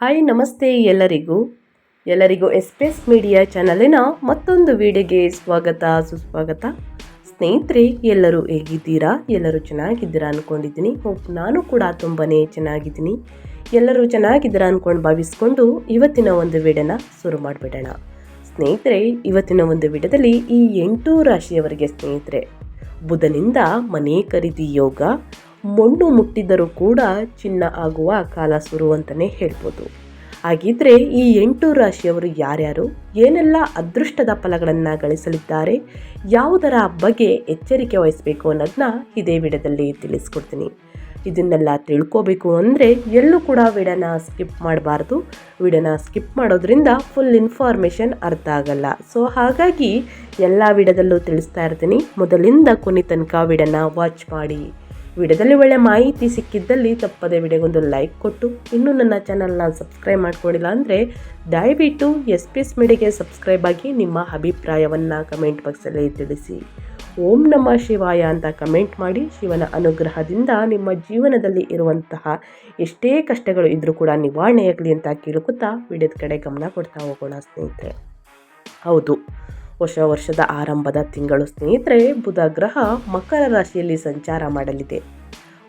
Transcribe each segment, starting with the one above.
Hi ನಮಸ್ತೆ ಎಲ್ಲರಿಗೂ. ಎಲ್ಲರಿಗೂ ಎಸ್ ಪಿ ಎಸ್ ಮೀಡಿಯಾ ಚಾನಲಿನ ಮತ್ತೊಂದು ವಿಡಿಯೋಗೆ ಸ್ವಾಗತ, ಸುಸ್ವಾಗತ. ಸ್ನೇಹಿತರೆ, ಎಲ್ಲರೂ ಹೇಗಿದ್ದೀರಾ? ಎಲ್ಲರೂ ಚೆನ್ನಾಗಿದ್ದೀರಾ ಅಂದ್ಕೊಂಡಿದ್ದೀನಿ ಹೋಪ್ ನಾನು ಕೂಡ ತುಂಬಾ ಚೆನ್ನಾಗಿದ್ದೀನಿ. ಎಲ್ಲರೂ ಚೆನ್ನಾಗಿದ್ದೀರಾ ಅಂದ್ಕೊಂಡು ಭಾವಿಸ್ಕೊಂಡು ಇವತ್ತಿನ ಒಂದು ವಿಡಿಯೋನ ಶುರು ಮಾಡಿಬಿಡೋಣ. ಸ್ನೇಹಿತರೆ, ಇವತ್ತಿನ ಒಂದು ವಿಡಿಯೋದಲ್ಲಿ ಈ ಎಂಟು ರಾಶಿಯವರಿಗೆ ಸ್ನೇಹಿತರೆ, ಬುಧನಿಂದ ಮನೆ ಖರೀದಿ ಯೋಗ ಮಣ್ಣು ಮುಟ್ಟಿದರೂ ಕೂಡ ಚಿನ್ನ ಆಗುವ ಕಾಲ ಸುರು ಅಂತಲೇ ಹೇಳ್ಬೋದು. ಹಾಗಿದ್ರೆ ಈ ಎಂಟು ರಾಶಿಯವರು ಯಾರ್ಯಾರು? ಏನೆಲ್ಲ ಅದೃಷ್ಟದ ಫಲಗಳನ್ನು ಗಳಿಸಲಿದ್ದಾರೆ? ಯಾವುದರ ಬಗ್ಗೆ ಎಚ್ಚರಿಕೆ ವಹಿಸಬೇಕು ಅನ್ನೋದನ್ನ ಇದೇ ವಿಡಿಯೋದಲ್ಲಿ ತಿಳಿಸ್ಕೊಡ್ತೀನಿ. ಇದನ್ನೆಲ್ಲ ತಿಳ್ಕೋಬೇಕು ಅಂದರೆ ಎಲ್ಲೂ ಕೂಡ ವಿಡನ ಸ್ಕಿಪ್ ಮಾಡಬಾರ್ದು. ವಿಡನ ಸ್ಕಿಪ್ ಮಾಡೋದ್ರಿಂದ ಫುಲ್ ಇನ್ಫಾರ್ಮೇಷನ್ ಅರ್ಥ ಆಗಲ್ಲ. ಸೊ ಹಾಗಾಗಿ ಎಲ್ಲ ವಿಡದಲ್ಲೂ ತಿಳಿಸ್ತಾ ಇರ್ತೀನಿ. ಮೊದಲಿಂದ ಕೊನೆ ತನಕ ವಿಡನ ವಾಚ್ ಮಾಡಿ. ವಿಡಿಯೋದಲ್ಲಿ ಒಳ್ಳೆ ಮಾಹಿತಿ ಸಿಕ್ಕಿದ್ದಲ್ಲಿ ತಪ್ಪದೆ ವಿಡಿಯೋಗೊಂದು ಲೈಕ್ ಕೊಟ್ಟು ಇನ್ನೂ ನನ್ನ ಚಾನಲ್ನ ಸಬ್ಸ್ಕ್ರೈಬ್ ಮಾಡ್ಕೊಂಡಿಲ್ಲ ಅಂದರೆ ದಯವಿಟ್ಟು ಎಸ್ ಪಿ ಎಸ್ ಮೀಡಿಯಾಗೆ ಸಬ್ಸ್ಕ್ರೈಬ್ ಆಗಿ ನಿಮ್ಮ ಅಭಿಪ್ರಾಯವನ್ನು ಕಮೆಂಟ್ ಬಾಕ್ಸಲ್ಲಿ ತಿಳಿಸಿ. ಓಂ ನಮ ಶಿವಾಯ ಅಂತ ಕಮೆಂಟ್ ಮಾಡಿ ಶಿವನ ಅನುಗ್ರಹದಿಂದ ನಿಮ್ಮ ಜೀವನದಲ್ಲಿ ಇರುವಂತಹ ಎಷ್ಟೇ ಕಷ್ಟಗಳು ಇದ್ದರೂ ಕೂಡ ನಿವಾರಣೆಯಾಗಲಿ ಅಂತ ಕೇಳ್ಕೊತಾ ವಿಡಿಯೋದ ಕಡೆ ಗಮನ ಕೊಡ್ತಾ ಹೋಗೋಣ ಸ್ನೇಹಿತರೆ. ಹೌದು. ಹೊಸ ವರ್ಷದ ಆರಂಭದ ತಿಂಗಳು ಸ್ನೇಹಿತರೆ, ಬುಧ ಗ್ರಹ ಮಕರ ರಾಶಿಯಲ್ಲಿ ಸಂಚಾರ ಮಾಡಲಿದೆ.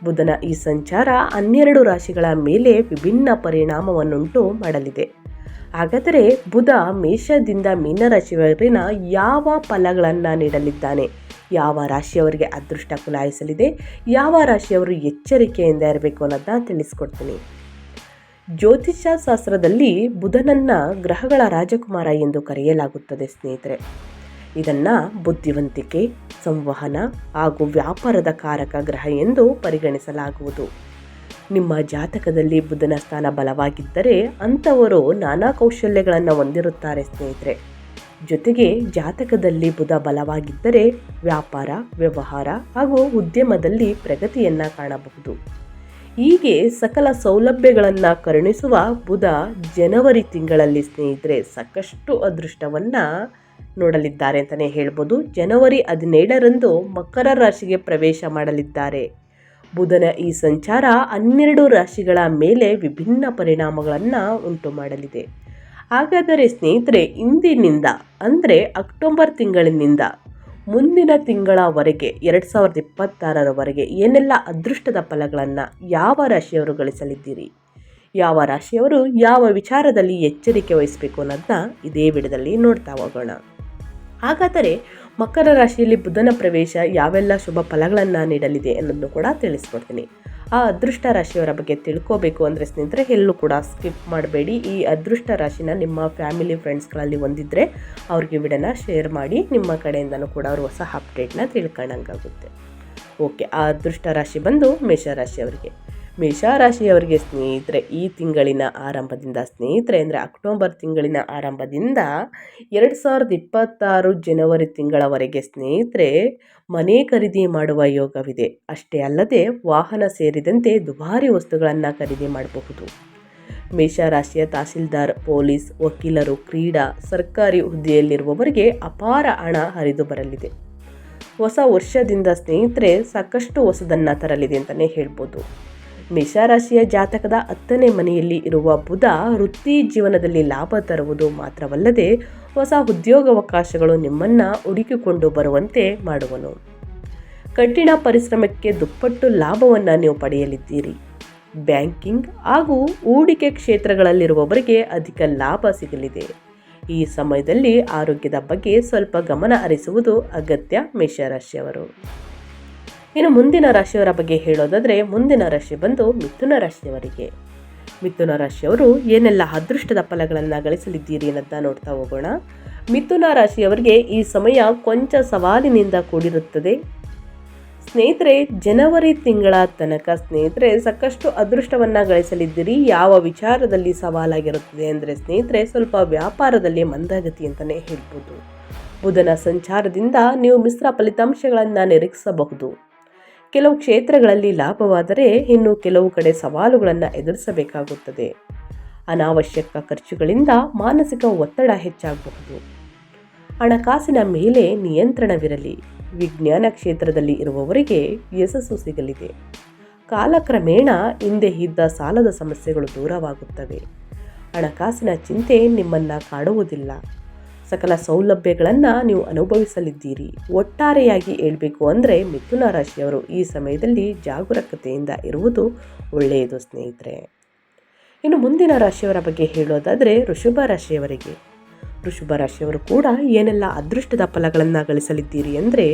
ಬುಧನ ಈ ಸಂಚಾರ ಹನ್ನೆರಡು ರಾಶಿಗಳ ಮೇಲೆ ವಿಭಿನ್ನ ಪರಿಣಾಮವನ್ನುಂಟು ಮಾಡಲಿದೆ. ಹಾಗಾದರೆ ಬುಧ ಮೇಷದಿಂದ ಮೀನರಾಶಿಯವರಿನ ಯಾವ ಫಲಗಳನ್ನು ನೀಡಲಿದ್ದಾನೆ? ಯಾವ ರಾಶಿಯವರಿಗೆ ಅದೃಷ್ಟ ಕುಲಾಯಿಸಲಿದೆ? ಯಾವ ರಾಶಿಯವರು ಎಚ್ಚರಿಕೆಯಿಂದ ಇರಬೇಕು ಅನ್ನೋದನ್ನ ತಿಳಿಸ್ಕೊಡ್ತೀನಿ. ಜ್ಯೋತಿಷ್ಯ ಶಾಸ್ತ್ರದಲ್ಲಿ ಬುಧನನ್ನ ಗ್ರಹಗಳ ರಾಜಕುಮಾರ ಎಂದು ಕರೆಯಲಾಗುತ್ತದೆ, ಸ್ನೇಹಿತರೆ. ಇದನ್ನು ಬುದ್ಧಿವಂತಿಕೆ, ಸಂವಹನ ಹಾಗೂ ವ್ಯಾಪಾರದ ಕಾರಕ ಗ್ರಹ ಎಂದು ಪರಿಗಣಿಸಲಾಗುವುದು. ನಿಮ್ಮ ಜಾತಕದಲ್ಲಿ ಬುಧನ ಸ್ಥಾನ ಬಲವಾಗಿದ್ದರೆ ಅಂಥವರು ನಾನಾ ಕೌಶಲ್ಯಗಳನ್ನು ಹೊಂದಿರುತ್ತಾರೆ, ಸ್ನೇಹಿತರೆ. ಜೊತೆಗೆ ಜಾತಕದಲ್ಲಿ ಬುಧ ಬಲವಾಗಿದ್ದರೆ ವ್ಯಾಪಾರ, ವ್ಯವಹಾರ ಹಾಗೂ ಉದ್ಯಮದಲ್ಲಿ ಪ್ರಗತಿಯನ್ನು ಕಾಣಬಹುದು. ಹೀಗೆ ಸಕಲ ಸೌಲಭ್ಯಗಳನ್ನು ಕರುಣಿಸುವ ಬುಧ ಜನವರಿ ತಿಂಗಳಲ್ಲಿ ಸ್ನೇಹಿತರೆ ಸಾಕಷ್ಟು ಅದೃಷ್ಟವನ್ನು ನೋಡಲಿದ್ದಾರೆ ಅಂತಲೇ ಹೇಳ್ಬೋದು. ಜನವರಿ ಹದಿನೇಳರಂದು ಮಕರ ರಾಶಿಗೆ ಪ್ರವೇಶ ಮಾಡಲಿದ್ದಾರೆ. ಬುಧನ ಈ ಸಂಚಾರ ಹನ್ನೆರಡು ರಾಶಿಗಳ ಮೇಲೆ ವಿಭಿನ್ನ ಪರಿಣಾಮಗಳನ್ನು ಉಂಟು ಮಾಡಲಿದೆ. ಹಾಗಾದರೆ ಸ್ನೇಹಿತರೆ, ಇಂದಿನಿಂದ ಅಂದರೆ ಅಕ್ಟೋಬರ್ ತಿಂಗಳಿನಿಂದ ಮುಂದಿನ ತಿಂಗಳವರೆಗೆ, ಎರಡು ಸಾವಿರದ ಇಪ್ಪತ್ತಾರರವರೆಗೆ ಏನೆಲ್ಲ ಅದೃಷ್ಟದ ಫಲಗಳನ್ನು ಯಾವ ರಾಶಿಯವರು ಗಳಿಸಲಿದ್ದೀರಿ? ಯಾವ ರಾಶಿಯವರು ಯಾವ ವಿಚಾರದಲ್ಲಿ ಎಚ್ಚರಿಕೆ ವಹಿಸಬೇಕು ಅನ್ನೋದನ್ನ ಇದೇ ವಿಡದಲ್ಲಿ ನೋಡ್ತಾ ಹೋಗೋಣ. ಹಾಗಾದರೆ ಮಕರ ರಾಶಿಯಲ್ಲಿ ಬುಧನ ಪ್ರವೇಶ ಯಾವೆಲ್ಲ ಶುಭ ಫಲಗಳನ್ನು ನೀಡಲಿದೆ ಅನ್ನೋದನ್ನು ಕೂಡ ತಿಳಿಸ್ಕೊಡ್ತೀನಿ. ಆ ಅದೃಷ್ಟ ರಾಶಿಯವರ ಬಗ್ಗೆ ತಿಳ್ಕೋಬೇಕು ಅಂದರೆ ಸ್ನೇಹಿತರೆ, ಎಲ್ಲೂ ಕೂಡ ಸ್ಕಿಪ್ ಮಾಡಬೇಡಿ. ಈ ಅದೃಷ್ಟ ರಾಶಿನ ನಿಮ್ಮ ಫ್ಯಾಮಿಲಿ, ಫ್ರೆಂಡ್ಸ್ಗಳಲ್ಲಿ ಒಂದಿದ್ದರೆ ಅವ್ರಿಗೆ ವಿಡನ ಶೇರ್ ಮಾಡಿ, ನಿಮ್ಮ ಕಡೆಯಿಂದನೂ ಕೂಡ ಅವರು ಹೊಸ ಅಪ್ಡೇಟ್ನ ತಿಳ್ಕೊಂಡಂಗಾಗುತ್ತೆ. ಓಕೆ, ಆ ಅದೃಷ್ಟ ರಾಶಿ ಬಂದು ಮೇಷರಾಶಿಯವರಿಗೆ ಮೇಷರಾಶಿಯವರಿಗೆ ಸ್ನೇಹಿತರೆ, ಈ ತಿಂಗಳಿನ ಆರಂಭದಿಂದ, ಸ್ನೇಹಿತರೆ ಅಂದರೆ ಅಕ್ಟೋಬರ್ ತಿಂಗಳಿನ ಆರಂಭದಿಂದ ಎರಡು ಸಾವಿರದ ಇಪ್ಪತ್ತಾರು ಜನವರಿ ತಿಂಗಳವರೆಗೆ ಸ್ನೇಹಿತರೆ, ಮನೆ ಖರೀದಿ ಮಾಡುವ ಯೋಗವಿದೆ. ಅಷ್ಟೇ ಅಲ್ಲದೆ ವಾಹನ ಸೇರಿದಂತೆ ದುಬಾರಿ ವಸ್ತುಗಳನ್ನು ಖರೀದಿ ಮಾಡಬಹುದು. ಮೇಷರಾಶಿಯ ತಹಸೀಲ್ದಾರ್, ಪೊಲೀಸ್, ವಕೀಲರು, ಕ್ರೀಡಾ, ಸರ್ಕಾರಿ ಹುದ್ದೆಯಲ್ಲಿರುವವರಿಗೆ ಅಪಾರ ಹಣ ಹರಿದು ಬರಲಿದೆ. ಹೊಸ ವರ್ಷದಿಂದ ಸ್ನೇಹಿತರೆ, ಸಾಕಷ್ಟು ಹೊಸದನ್ನು ತರಲಿದೆ ಅಂತಲೇ ಹೇಳ್ಬೋದು. ಮೇಷರಾಶಿಯ ಜಾತಕದ ಹತ್ತನೇ ಮನೆಯಲ್ಲಿ ಇರುವ ಬುಧ ವೃತ್ತಿ ಜೀವನದಲ್ಲಿ ಲಾಭ ತರುವುದು ಮಾತ್ರವಲ್ಲದೆ ಹೊಸ ಉದ್ಯೋಗಾವಕಾಶಗಳು ನಿಮ್ಮನ್ನು ಹುಡುಕಿಕೊಂಡು ಬರುವಂತೆ ಮಾಡುವನು. ಕಠಿಣ ಪರಿಶ್ರಮಕ್ಕೆ ದುಪ್ಪಟ್ಟು ಲಾಭವನ್ನು ನೀವು ಪಡೆಯಲಿದ್ದೀರಿ. ಬ್ಯಾಂಕಿಂಗ್ ಹಾಗೂ ಹೂಡಿಕೆ ಕ್ಷೇತ್ರಗಳಲ್ಲಿರುವವರಿಗೆ ಅಧಿಕ ಲಾಭ ಸಿಗಲಿದೆ. ಈ ಸಮಯದಲ್ಲಿ ಆರೋಗ್ಯದ ಬಗ್ಗೆ ಸ್ವಲ್ಪ ಗಮನ ಹರಿಸುವುದು ಅಗತ್ಯ ಮೇಷರಾಶಿಯವರು. ಇನ್ನು ಮುಂದಿನ ರಾಶಿಯವರ ಬಗ್ಗೆ ಹೇಳೋದಾದರೆ ಮುಂದಿನ ರಾಶಿ ಬಂದು ಮಿಥುನ ರಾಶಿಯವರಿಗೆ. ಮಿಥುನ ರಾಶಿಯವರು ಏನೆಲ್ಲ ಅದೃಷ್ಟದ ಫಲಗಳನ್ನು ಗಳಿಸಲಿದ್ದೀರಿ ಅನ್ನೋದನ್ನ ನೋಡ್ತಾ ಹೋಗೋಣ. ಮಿಥುನ ರಾಶಿಯವರಿಗೆ ಈ ಸಮಯ ಕೊಂಚ ಸವಾಲಿನಿಂದ ಕೂಡಿರುತ್ತದೆ. ಸ್ನೇಹಿತರೆ, ಜನವರಿ ತಿಂಗಳ ತನಕ ಸ್ನೇಹಿತರೆ, ಸಾಕಷ್ಟು ಅದೃಷ್ಟವನ್ನು ಗಳಿಸಲಿದ್ದೀರಿ. ಯಾವ ವಿಚಾರದಲ್ಲಿ ಸವಾಲಾಗಿರುತ್ತದೆ ಅಂದರೆ ಸ್ನೇಹಿತರೆ, ಸ್ವಲ್ಪ ವ್ಯಾಪಾರದಲ್ಲಿ ಮಂದಗತಿ ಅಂತಲೇ ಹೇಳ್ಬೋದು. ಬುಧನ ಸಂಚಾರದಿಂದ ನೀವು ಮಿಶ್ರ ಫಲಿತಾಂಶಗಳನ್ನು ನಿರೀಕ್ಷಿಸಬಹುದು. ಕೆಲವು ಕ್ಷೇತ್ರಗಳಲ್ಲಿ ಲಾಭವಾದರೆ ಇನ್ನು ಕೆಲವು ಕಡೆ ಸವಾಲುಗಳನ್ನು ಎದುರಿಸಬೇಕಾಗುತ್ತದೆ. ಅನಾವಶ್ಯಕ ಖರ್ಚುಗಳಿಂದ ಮಾನಸಿಕ ಒತ್ತಡ ಹೆಚ್ಚಾಗಬಹುದು. ಹಣಕಾಸಿನ ಮೇಲೆ ನಿಯಂತ್ರಣವಿರಲಿ. ವಿಜ್ಞಾನ ಕ್ಷೇತ್ರದಲ್ಲಿ ಇರುವವರಿಗೆ ಯಶಸ್ಸು ಸಿಗಲಿದೆ. ಕಾಲಕ್ರಮೇಣ ಹಿಂದೆ ಇದ್ದ ಸಾಲದ ಸಮಸ್ಯೆಗಳು ದೂರವಾಗುತ್ತವೆ. ಹಣಕಾಸಿನ ಚಿಂತೆ ನಿಮ್ಮನ್ನು ಕಾಡುವುದಿಲ್ಲ. ಸಕಲ ಸೌಲಭ್ಯಗಳನ್ನು ನೀವು ಅನುಭವಿಸಲಿದ್ದೀರಿ. ಒಟ್ಟಾರೆಯಾಗಿ ಹೇಳಬೇಕು ಅಂದರೆ ಮಿಥುನ ರಾಶಿಯವರು ಈ ಸಮಯದಲ್ಲಿ ಜಾಗರೂಕತೆಯಿಂದ ಇರುವುದು ಒಳ್ಳೆಯದು ಸ್ನೇಹಿತರೆ. ಇನ್ನು ಮುಂದಿನ ರಾಶಿಯವರ ಬಗ್ಗೆ ಹೇಳೋದಾದರೆ ಋಷಭ ರಾಶಿಯವರಿಗೆ. ಋಷಭ ರಾಶಿಯವರು ಕೂಡ ಏನೆಲ್ಲ ಅದೃಷ್ಟದ ಫಲಗಳನ್ನು ಗಳಿಸಲಿದ್ದೀರಿ ಅಂದರೆ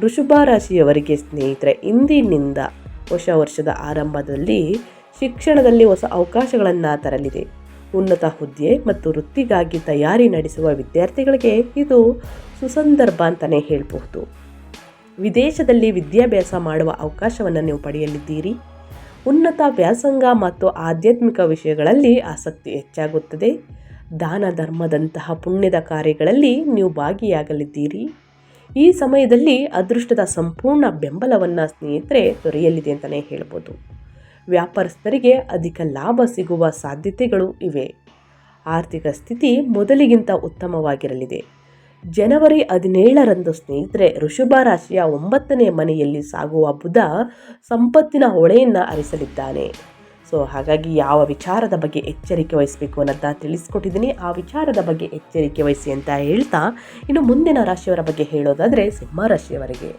ಋಷಭ ರಾಶಿಯವರಿಗೆ ಸ್ನೇಹಿತರೆ, ಇಂದಿನಿಂದ ಹೊಸ ವರ್ಷದ ಆರಂಭದಲ್ಲಿ ಶಿಕ್ಷಣದಲ್ಲಿ ಹೊಸ ಅವಕಾಶಗಳನ್ನು ತರಲಿದೆ. ಉನ್ನತ ಹುದ್ದೆ ಮತ್ತು ವೃತ್ತಿಗಾಗಿ ತಯಾರಿ ನಡೆಸುವ ವಿದ್ಯಾರ್ಥಿಗಳಿಗೆ ಇದು ಸುಸಂದರ್ಭ ಅಂತಲೇ ಹೇಳಬಹುದು. ವಿದೇಶದಲ್ಲಿ ವಿದ್ಯಾಭ್ಯಾಸ ಮಾಡುವ ಅವಕಾಶವನ್ನು ನೀವು ಪಡೆಯಲಿದ್ದೀರಿ. ಉನ್ನತ ವ್ಯಾಸಂಗ ಮತ್ತು ಆಧ್ಯಾತ್ಮಿಕ ವಿಷಯಗಳಲ್ಲಿ ಆಸಕ್ತಿ ಹೆಚ್ಚಾಗುತ್ತದೆ. ದಾನ ಧರ್ಮದಂತಹ ಪುಣ್ಯದ ಕಾರ್ಯಗಳಲ್ಲಿ ನೀವು ಭಾಗಿಯಾಗಲಿದ್ದೀರಿ. ಈ ಸಮಯದಲ್ಲಿ ಅದೃಷ್ಟದ ಸಂಪೂರ್ಣ ಬೆಂಬಲವನ್ನು ಸ್ನೇಹಿತರೆ ದೊರೆಯಲಿದೆ ಅಂತಲೇ ಹೇಳ್ಬೋದು. ವ್ಯಾಪಾರಸ್ಥರಿಗೆ ಅಧಿಕ ಲಾಭ ಸಿಗುವ ಸಾಧ್ಯತೆಗಳು ಇವೆ. ಆರ್ಥಿಕ ಸ್ಥಿತಿ ಮೊದಲಿಗಿಂತ ಉತ್ತಮವಾಗಿರಲಿದೆ. ಜನವರಿ ಹದಿನೇಳರಂದು ಸ್ನೇಹಿತರೆ ಋಷಭ ರಾಶಿಯ ಒಂಬತ್ತನೇ ಮನೆಯಲ್ಲಿ ಸಾಗುವ ಬುಧ ಸಂಪತ್ತಿನ ಹೊಳೆಯನ್ನು ಅರಿಸಲಿದ್ದಾನೆ. ಸೊ, ಹಾಗಾಗಿ ಯಾವ ವಿಚಾರದ ಬಗ್ಗೆ ಎಚ್ಚರಿಕೆ ವಹಿಸಬೇಕು ಅನ್ನೋದನ್ನ ತಿಳಿಸ್ಕೊಟ್ಟಿದ್ದೀನಿ. ಆ ವಿಚಾರದ ಬಗ್ಗೆ ಎಚ್ಚರಿಕೆ ವಹಿಸಿ ಅಂತ ಹೇಳ್ತಾ ಇನ್ನು ಮುಂದಿನ ರಾಶಿಯವರ ಬಗ್ಗೆ ಹೇಳೋದಾದರೆ ಸಿಂಹ ರಾಶಿಯವರಿಗೆ.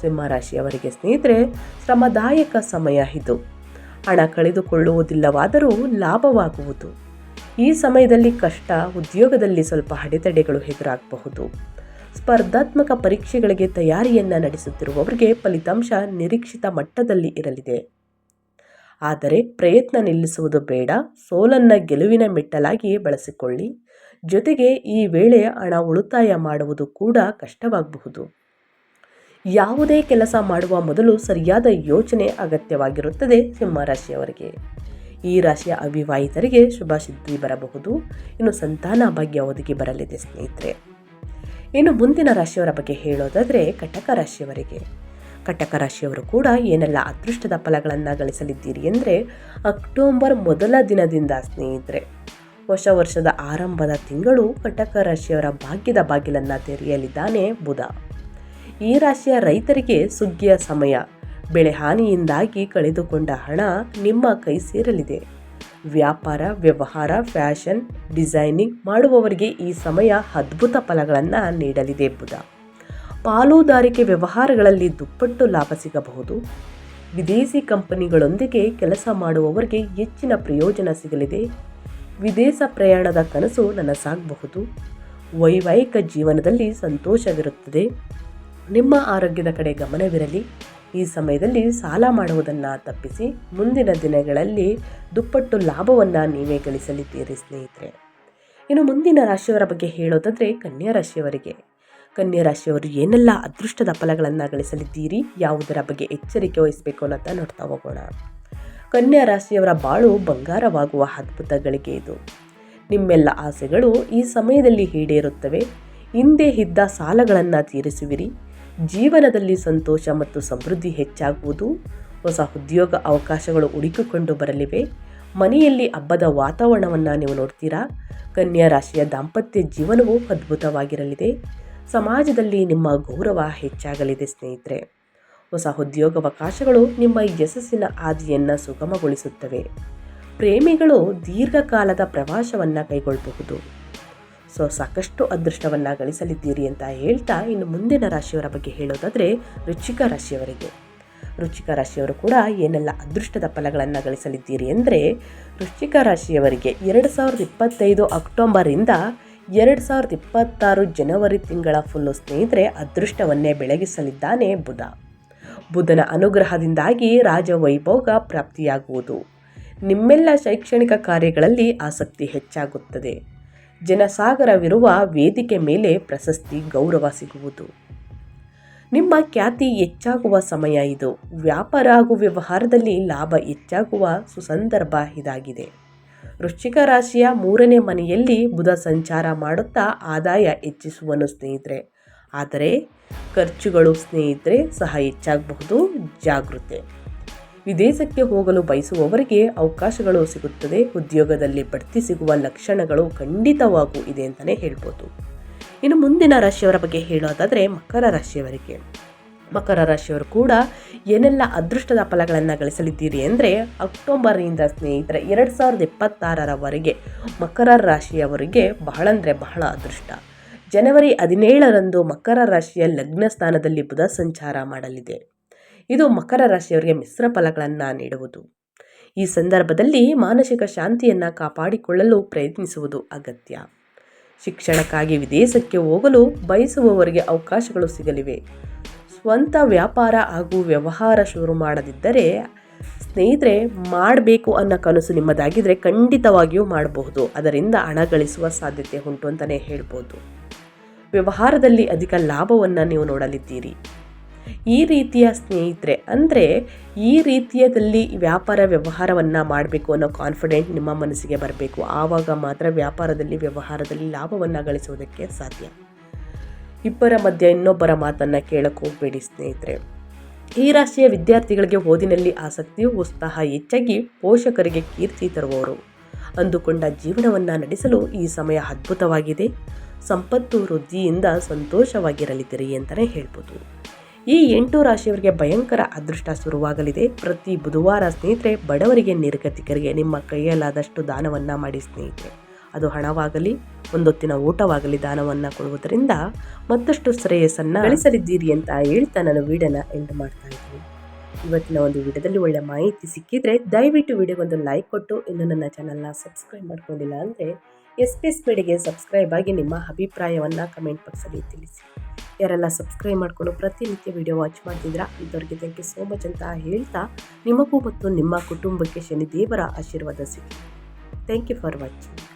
ಸಿಂಹ ರಾಶಿಯವರಿಗೆ ಸ್ನೇಹಿತರೆ, ಶ್ರಮದಾಯಕ ಸಮಯ ಇದು. ಹಣ ಕಳೆದುಕೊಳ್ಳುವುದಿಲ್ಲವಾದರೂ ಲಾಭವಾಗುವುದು. ಈ ಸಮಯದಲ್ಲಿ ಕಷ್ಟ, ಉದ್ಯೋಗದಲ್ಲಿ ಸ್ವಲ್ಪ ಅಡೆತಡೆಗಳು ಎದುರಾಗಬಹುದು. ಸ್ಪರ್ಧಾತ್ಮಕ ಪರೀಕ್ಷೆಗಳಿಗೆ ತಯಾರಿಯನ್ನು ನಡೆಸುತ್ತಿರುವವರಿಗೆ ಫಲಿತಾಂಶ ನಿರೀಕ್ಷಿತ ಮಟ್ಟದಲ್ಲಿ ಇರಲಿದೆ. ಆದರೆ ಪ್ರಯತ್ನ ನಿಲ್ಲಿಸುವುದು ಬೇಡ, ಸೋಲನ್ನು ಗೆಲುವಿನ ಮೆಟ್ಟಲಾಗಿ ಬಳಸಿಕೊಳ್ಳಿ. ಜೊತೆಗೆ ಈ ವೇಳೆ ಹಣ ಉಳಿತಾಯ ಮಾಡುವುದು ಕೂಡ ಕಷ್ಟವಾಗಬಹುದು. ಯಾವುದೇ ಕೆಲಸ ಮಾಡುವ ಮೊದಲು ಸರಿಯಾದ ಯೋಚನೆ ಅಗತ್ಯವಾಗಿರುತ್ತದೆ ಸಿಂಹರಾಶಿಯವರಿಗೆ. ಈ ರಾಶಿಯ ಅವಿವಾಹಿತರಿಗೆ ಶುಭ ಬರಬಹುದು. ಇನ್ನು ಸಂತಾನ ಭಾಗ್ಯ ಒದಗಿ ಬರಲಿದೆ ಸ್ನೇಹಿತರೆ. ಇನ್ನು ಮುಂದಿನ ರಾಶಿಯವರ ಬಗ್ಗೆ ಹೇಳೋದಾದರೆ ಕಟಕ ರಾಶಿಯವರಿಗೆ. ಕಟಕ ರಾಶಿಯವರು ಕೂಡ ಏನೆಲ್ಲ ಅದೃಷ್ಟದ ಫಲಗಳನ್ನು ಗಳಿಸಲಿದ್ದೀರಿ ಅಂದರೆ ಅಕ್ಟೋಬರ್ ಮೊದಲ ದಿನದಿಂದ ಸ್ನೇಹಿತರೆ. ಹೊಸ ವರ್ಷದ ಆರಂಭದ ತಿಂಗಳು ಕಟಕ ರಾಶಿಯವರ ಭಾಗ್ಯದ ಬಾಗಿಲನ್ನು ತೆರೆಯಲಿದ್ದಾನೆ ಬುಧ. ಈ ರಾಶಿಯ ರೈತರಿಗೆ ಸುಗ್ಗಿಯ ಸಮಯ. ಬೆಳೆ ಹಾನಿಯಿಂದಾಗಿ ಕಳೆದುಕೊಂಡ ಹಣ ನಿಮ್ಮ ಕೈ ಸೇರಲಿದೆ. ವ್ಯಾಪಾರ, ವ್ಯವಹಾರ, ಫ್ಯಾಷನ್, ಡಿಸೈನಿಂಗ್ ಮಾಡುವವರಿಗೆ ಈ ಸಮಯ ಅದ್ಭುತ ಫಲಗಳನ್ನು ನೀಡಲಿದೆ ಬುಧ. ಪಾಲುದಾರಿಕೆ ವ್ಯವಹಾರಗಳಲ್ಲಿ ದುಪ್ಪಟ್ಟು ಲಾಭ ಸಿಗಬಹುದು. ವಿದೇಶಿ ಕಂಪನಿಗಳೊಂದಿಗೆ ಕೆಲಸ ಮಾಡುವವರಿಗೆ ಹೆಚ್ಚಿನ ಪ್ರಯೋಜನ ಸಿಗಲಿದೆ. ವಿದೇಶ ಪ್ರಯಾಣದ ಕನಸು ನನಸಾಗಬಹುದು. ವೈವಾಹಿಕ ಜೀವನದಲ್ಲಿ ಸಂತೋಷವಿರುತ್ತದೆ. ನಿಮ್ಮ ಆರೋಗ್ಯದ ಕಡೆ ಗಮನವಿರಲಿ. ಈ ಸಮಯದಲ್ಲಿ ಸಾಲ ಮಾಡುವುದನ್ನು ತಪ್ಪಿಸಿ ಮುಂದಿನ ದಿನಗಳಲ್ಲಿ ದುಪ್ಪಟ್ಟು ಲಾಭವನ್ನು ನೀವೇ ಗಳಿಸಲಿದ್ದೀರಿ ಸ್ನೇಹಿತರೆ. ಇನ್ನು ಮುಂದಿನ ರಾಶಿಯವರ ಬಗ್ಗೆ ಹೇಳೋದಾದರೆ ಕನ್ಯಾ ರಾಶಿಯವರಿಗೆ. ಕನ್ಯಾ ರಾಶಿಯವರು ಏನೆಲ್ಲ ಅದೃಷ್ಟದ ಫಲಗಳನ್ನು ಗಳಿಸಲಿದ್ದೀರಿ, ಯಾವುದರ ಬಗ್ಗೆ ಎಚ್ಚರಿಕೆ ವಹಿಸಬೇಕು ಅನ್ನೋದನ್ನ ನೋಡ್ತಾ ಹೋಗೋಣ. ಕನ್ಯಾ ರಾಶಿಯವರ ಬಾಳು ಬಂಗಾರವಾಗುವ ಅದ್ಭುತ ಗಳಿಗೆ ಇದು. ನಿಮ್ಮೆಲ್ಲ ಆಸೆಗಳು ಈ ಸಮಯದಲ್ಲಿ ಈಡೇರುತ್ತವೆ. ಹಿಂದೆ ಇದ್ದ ಸಾಲಗಳನ್ನು ತೀರಿಸುವಿರಿ. ಜೀವನದಲ್ಲಿ ಸಂತೋಷ ಮತ್ತು ಸಮೃದ್ಧಿ ಹೆಚ್ಚಾಗುವುದು. ಹೊಸ ಉದ್ಯೋಗ ಅವಕಾಶಗಳು ಹುಡುಕಿಕೊಂಡು ಬರಲಿವೆ. ಮನೆಯಲ್ಲಿ ಹಬ್ಬದ ವಾತಾವರಣವನ್ನು ನೀವು ನೋಡ್ತೀರಾ? ಕನ್ಯಾ ರಾಶಿಯ ದಾಂಪತ್ಯ ಜೀವನವು ಅದ್ಭುತವಾಗಿರಲಿದೆ. ಸಮಾಜದಲ್ಲಿ ನಿಮ್ಮ ಗೌರವ ಹೆಚ್ಚಾಗಲಿದೆ ಸ್ನೇಹಿತರೆ. ಹೊಸ ಉದ್ಯೋಗಾವಕಾಶಗಳು ನಿಮ್ಮ ಯಶಸ್ಸಿನ ಹಾದಿಯನ್ನು ಸುಗಮಗೊಳಿಸುತ್ತವೆ. ಪ್ರೇಮಿಗಳು ದೀರ್ಘಕಾಲದ ಪ್ರವಾಸವನ್ನು ಕೈಗೊಳ್ಳಬಹುದು. ಸೊ ಸಾಕಷ್ಟು ಅದೃಷ್ಟವನ್ನು ಗಳಿಸಲಿದ್ದೀರಿ ಅಂತ ಹೇಳ್ತಾ ಇನ್ನು ಮುಂದಿನ ರಾಶಿಯವರ ಬಗ್ಗೆ ಹೇಳೋದಾದರೆ ರುಚಿಕ ರಾಶಿಯವರಿಗೆ. ರುಚಿಕ ರಾಶಿಯವರು ಕೂಡ ಏನೆಲ್ಲ ಅದೃಷ್ಟದ ಫಲಗಳನ್ನು ಗಳಿಸಲಿದ್ದೀರಿ ಅಂದರೆ ರುಚಿಕ ರಾಶಿಯವರಿಗೆ ಎರಡು ಸಾವಿರದ ಇಪ್ಪತ್ತೈದು ಅಕ್ಟೋಬರಿಂದ ಎರಡು ಸಾವಿರದ ಇಪ್ಪತ್ತಾರು ಜನವರಿ ತಿಂಗಳ ಫುಲ್ಲು ಸ್ನೇಹಿತರೆ ಅದೃಷ್ಟವನ್ನೇ ಬೆಳಗಿಸಲಿದ್ದಾನೆ ಬುಧ. ಬುಧನ ಅನುಗ್ರಹದಿಂದಾಗಿ ರಾಜವೈಭೋಗ ಪ್ರಾಪ್ತಿಯಾಗುವುದು. ನಿಮ್ಮೆಲ್ಲ ಶೈಕ್ಷಣಿಕ ಕಾರ್ಯಗಳಲ್ಲಿ ಆಸಕ್ತಿ ಹೆಚ್ಚಾಗುತ್ತದೆ. ಜನಸಾಗರವಿರುವ ವೇದಿಕೆ ಮೇಲೆ ಪ್ರಶಸ್ತಿ ಗೌರವ ಸಿಗುವುದು. ನಿಮ್ಮ ಖ್ಯಾತಿ ಹೆಚ್ಚಾಗುವ ಸಮಯ ಇದು. ವ್ಯಾಪಾರ ಹಾಗೂ ವ್ಯವಹಾರದಲ್ಲಿ ಲಾಭ ಹೆಚ್ಚಾಗುವ ಸುಸಂದರ್ಭ ಇದಾಗಿದೆ. ವೃಶ್ಚಿಕ ರಾಶಿಯ ಮೂರನೇ ಮನೆಯಲ್ಲಿ ಬುಧ ಸಂಚಾರ ಮಾಡುತ್ತಾ ಆದಾಯ ಹೆಚ್ಚಿಸುವನು ಸ್ನೇಹಿತರೆ. ಆದರೆ ಖರ್ಚುಗಳು ಸ್ನೇಹಿತರೆ ಸಹ ಹೆಚ್ಚಾಗಬಹುದು. ಜಾಗೃತೆ. ವಿದೇಶಕ್ಕೆ ಹೋಗಲು ಬಯಸುವವರಿಗೆ ಅವಕಾಶಗಳು ಸಿಗುತ್ತದೆ. ಉದ್ಯೋಗದಲ್ಲಿ ಬಡ್ತಿ ಸಿಗುವ ಲಕ್ಷಣಗಳು ಖಂಡಿತವಾಗೂ ಇದೆ ಅಂತಲೇ ಹೇಳ್ಬೋದು. ಇನ್ನು ಮುಂದಿನ ರಾಶಿಯವರ ಬಗ್ಗೆ ಹೇಳೋದಾದರೆ ಮಕರ ರಾಶಿಯವರಿಗೆ. ಮಕರ ರಾಶಿಯವರು ಕೂಡ ಏನೆಲ್ಲ ಅದೃಷ್ಟದ ಫಲಗಳನ್ನು ಗಳಿಸಲಿದ್ದೀರಿ ಅಂದರೆ ಅಕ್ಟೋಬರ್ನಿಂದ ಸ್ನೇಹಿತರೆ ಎರಡು ಸಾವಿರದ ಇಪ್ಪತ್ತಾರರವರೆಗೆ ಮಕರ ರಾಶಿಯವರಿಗೆ ಬಹಳ ಅಂದರೆ ಬಹಳ ಅದೃಷ್ಟ. ಜನವರಿ ಹದಿನೇಳರಂದು ಮಕರ ರಾಶಿಯ ಲಗ್ನ ಸ್ಥಾನದಲ್ಲಿ ಬುಧ ಸಂಚಾರ ಮಾಡಲಿದೆ. ಇದು ಮಕರ ರಾಶಿಯವರಿಗೆ ಮಿಶ್ರ ಫಲಗಳನ್ನು ನೀಡುವುದು. ಈ ಸಂದರ್ಭದಲ್ಲಿ ಮಾನಸಿಕ ಶಾಂತಿಯನ್ನು ಕಾಪಾಡಿಕೊಳ್ಳಲು ಪ್ರಯತ್ನಿಸುವುದು ಅಗತ್ಯ. ಶಿಕ್ಷಣಕ್ಕಾಗಿ ವಿದೇಶಕ್ಕೆ ಹೋಗಲು ಬಯಸುವವರಿಗೆ ಅವಕಾಶಗಳು ಸಿಗಲಿವೆ. ಸ್ವಂತ ವ್ಯಾಪಾರ ಹಾಗೂ ವ್ಯವಹಾರ ಶುರು ಮಾಡದಿದ್ದರೆ ಸ್ನೇಹಿತರೆ ಮಾಡಬೇಕು ಅನ್ನೋ ಕನಸು ನಿಮ್ಮದಾಗಿದ್ದರೆ ಖಂಡಿತವಾಗಿಯೂ ಮಾಡಬಹುದು. ಅದರಿಂದ ಹಣ ಗಳಿಸುವ ಸಾಧ್ಯತೆ ಉಂಟು ಅಂತಲೇ ಹೇಳ್ಬೋದು. ವ್ಯವಹಾರದಲ್ಲಿ ಅಧಿಕ ಲಾಭವನ್ನು ನೀವು ನೋಡಲಿದ್ದೀರಿ. ಈ ರೀತಿಯ ಸ್ನೇಹಿತರೆ, ಅಂದರೆ ಈ ರೀತಿಯದಲ್ಲಿ ವ್ಯಾಪಾರ ವ್ಯವಹಾರವನ್ನು ಮಾಡಬೇಕು ಅನ್ನೋ ಕಾನ್ಫಿಡೆಂಟ್ ನಿಮ್ಮ ಮನಸ್ಸಿಗೆ ಬರಬೇಕು. ಆವಾಗ ಮಾತ್ರ ವ್ಯಾಪಾರದಲ್ಲಿ, ವ್ಯವಹಾರದಲ್ಲಿ ಲಾಭವನ್ನು ಗಳಿಸುವುದಕ್ಕೆ ಸಾಧ್ಯ. ಇಬ್ಬರ ಮಧ್ಯೆ ಇನ್ನೊಬ್ಬರ ಮಾತನ್ನು ಕೇಳಕ್ಕೆ ಹೋಗಬೇಡಿ ಸ್ನೇಹಿತರೆ. ಈ ರಾಶಿಯ ವಿದ್ಯಾರ್ಥಿಗಳಿಗೆ ಓದಿನಲ್ಲಿ ಆಸಕ್ತಿಯು ಉತ್ಸಾಹ ಹೆಚ್ಚಾಗಿ ಪೋಷಕರಿಗೆ ಕೀರ್ತಿ ತರುವವರು. ಅಂದುಕೊಂಡ ಜೀವನವನ್ನು ನಡೆಸಲು ಈ ಸಮಯ ಅದ್ಭುತವಾಗಿದೆ. ಸಂಪತ್ತು ವೃದ್ಧಿಯಿಂದ ಸಂತೋಷವಾಗಿರಲಿದ್ದೀರಿ ಅಂತಲೇ ಹೇಳ್ಬೋದು. ಈ ಎಂಟು ರಾಶಿಯವರಿಗೆ ಭಯಂಕರ ಅದೃಷ್ಟ ಶುರುವಾಗಲಿದೆ. ಪ್ರತಿ ಬುಧವಾರ ಸ್ನೇಹಿತರೆ, ಬಡವರಿಗೆ ನಿರ್ಗತಿಕರಿಗೆ ನಿಮ್ಮ ಕೈಯಲ್ಲಾದಷ್ಟು ದಾನವನ್ನು ಮಾಡಿ ಸ್ನೇಹಿತರೆ. ಅದು ಹಣವಾಗಲಿ, ಒಂದೊತ್ತಿನ ಊಟವಾಗಲಿ ದಾನವನ್ನು ಕೊಡುವುದರಿಂದ ಮತ್ತಷ್ಟು ಶ್ರೇಯಸ್ಸನ್ನು ಗಳಿಸಲಿದ್ದೀರಿ ಅಂತ ಹೇಳ್ತಾ ನಾನು ವಿಡಿಯೋನ ಎಂಡ್ ಮಾಡ್ತಾ ಇದ್ದೀನಿ. ಇವತ್ತಿನ ಒಂದು ವಿಡಿಯೋದಲ್ಲಿ ಒಳ್ಳೆ ಮಾಹಿತಿ ಸಿಕ್ಕಿದ್ರೆ ದಯವಿಟ್ಟು ವಿಡಿಯೋಗೊಂದು ಲೈಕ್ ಕೊಟ್ಟು ಇನ್ನು ನನ್ನ ಚಾನಲ್ನ ಸಬ್ಸ್ಕ್ರೈಬ್ ಮಾಡ್ಕೊಂಡಿಲ್ಲ ಅಂದರೆ ಎಸ್ ಪಿ ಎಸ್ ಪೀಡಿಗೆ ಸಬ್ಸ್ಕ್ರೈಬ್ ಆಗಿ ನಿಮ್ಮ ಅಭಿಪ್ರಾಯವನ್ನು ಕಮೆಂಟ್ ಬಾಕ್ಸಲ್ಲಿ ತಿಳಿಸಿ. ಯಾರೆಲ್ಲ ಸಬ್ಸ್ಕ್ರೈಬ್ ಮಾಡಿಕೊಂಡು ಪ್ರತಿನಿತ್ಯ ವಿಡಿಯೋ ವಾಚ್ ಮಾಡ್ತಿದ್ದೀರಾ ಇಂಥವ್ರಿಗೆ ಥ್ಯಾಂಕ್ ಯು ಸೋ ಮಚ್ ಅಂತ ಹೇಳ್ತಾ ನಿಮಗೂ ಮತ್ತು ನಿಮ್ಮ ಕುಟುಂಬಕ್ಕೆ ಶನಿ ದೇವರ ಆಶೀರ್ವಾದ ಸಿಗಲಿ. Thank you for watching